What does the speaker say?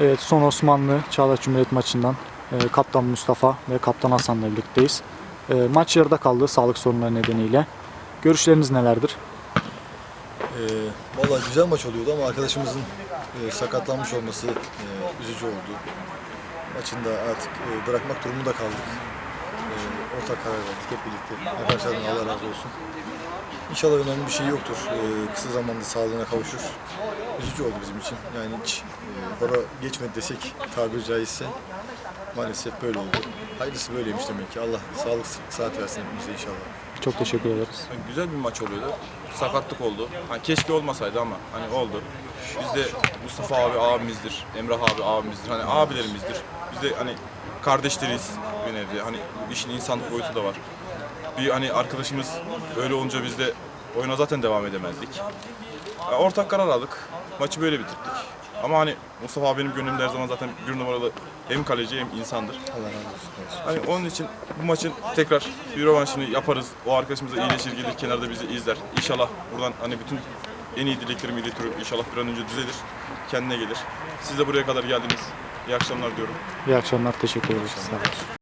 Evet, son Osmanlı Çağdaş Cumhuriyet maçından e, Kaptan Mustafa ve Kaptan Hasan'la birlikteyiz. E, maç yarıda kaldı sağlık sorunları nedeniyle. Görüşleriniz nelerdir? Ee, Valla güzel maç oluyordu ama arkadaşımızın e, sakatlanmış olması e, üzücü oldu. Maçın da artık e, bırakmak durumunda kaldık. E, ortak karar verdik hep birlikte. Arkadaşlardan Allah razı olsun. İnşallah önemli bir şey yoktur. E, kısa zamanda sağlığına kavuşur. Üzücü oldu bizim için. Yani hiç e, hora geçmedi desek tabiri caizse maalesef böyle oldu. Hayırlısı böyleymiş demek ki. Allah sağlık saat versin hepimize inşallah. Çok teşekkür ederiz. Yani güzel bir maç oluyordu. Sakatlık oldu. Hani keşke olmasaydı ama hani oldu. Biz de Mustafa abi abimizdir, Emrah abi abimizdir. Hani abilerimizdir. Biz de hani kardeşleriyiz bir nevi. Hani işin insanlık boyutu da var. Bir hani arkadaşımız öyle olunca biz de oyuna zaten devam edemezdik. Yani ortak karar aldık. Maçı böyle bitirdik. Ama hani Mustafa abinin gönlümde her zaman zaten bir numaralı hem kaleci hem insandır. Allah razı olsun. Hani onun için bu maçın tekrar bir rövanşını yaparız. O arkadaşımız da iyileşir gelir kenarda bizi izler. İnşallah buradan hani bütün en iyi dileklerimi iletiyorum. İnşallah bir an önce düzelir. Kendine gelir. Siz de buraya kadar geldiniz. İyi akşamlar diyorum. İyi akşamlar, teşekkür ederiz. Sağ olun.